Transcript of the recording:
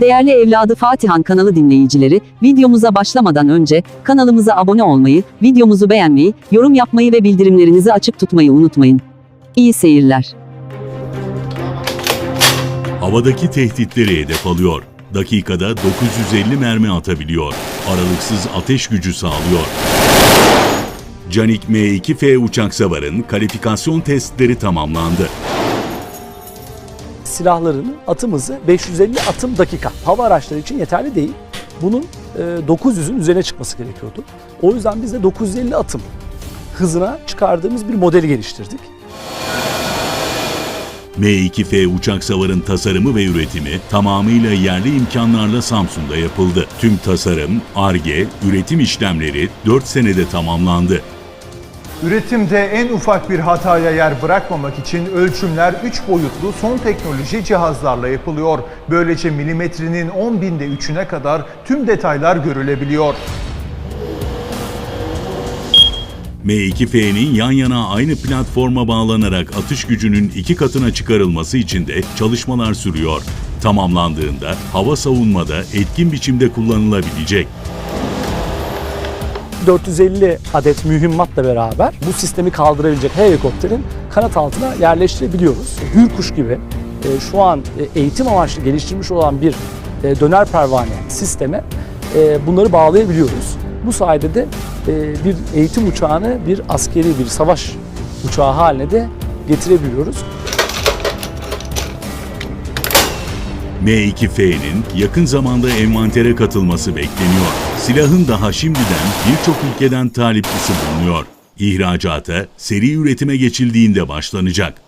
Değerli evladı Fatihan kanalı dinleyicileri, videomuza başlamadan önce kanalımıza abone olmayı, videomuzu beğenmeyi, yorum yapmayı ve bildirimlerinizi açık tutmayı unutmayın. İyi seyirler. Havadaki tehditleri hedef alıyor. Dakikada 950 mermi atabiliyor. Aralıksız ateş gücü sağlıyor. Canik M2F uçak savarın kalifikasyon testleri tamamlandı. Silahların atım hızı 550 atım dakika. Hava araçları için yeterli değil. Bunun e, 900'ün üzerine çıkması gerekiyordu. O yüzden biz de 950 atım hızına çıkardığımız bir modeli geliştirdik. M2F uçak savarın tasarımı ve üretimi tamamıyla yerli imkanlarla Samsun'da yapıldı. Tüm tasarım, ARGE, üretim işlemleri 4 senede tamamlandı. Üretimde en ufak bir hataya yer bırakmamak için ölçümler 3 boyutlu son teknoloji cihazlarla yapılıyor. Böylece milimetrenin 10 binde 3'üne kadar tüm detaylar görülebiliyor. M2F'nin yan yana aynı platforma bağlanarak atış gücünün iki katına çıkarılması için de çalışmalar sürüyor. Tamamlandığında hava savunmada etkin biçimde kullanılabilecek. 450 adet mühimmatla beraber bu sistemi kaldırabilecek helikopterin kanat altına yerleştirebiliyoruz. Hürkuş gibi e, şu an e, eğitim amaçlı geliştirmiş olan bir e, döner pervane sisteme e, bunları bağlayabiliyoruz. Bu sayede de e, bir eğitim uçağını bir askeri bir savaş uçağı haline de getirebiliyoruz. M2F'nin yakın zamanda envantere katılması bekleniyor. Silahın daha şimdiden birçok ülkeden taliplisi bulunuyor. İhracata seri üretime geçildiğinde başlanacak.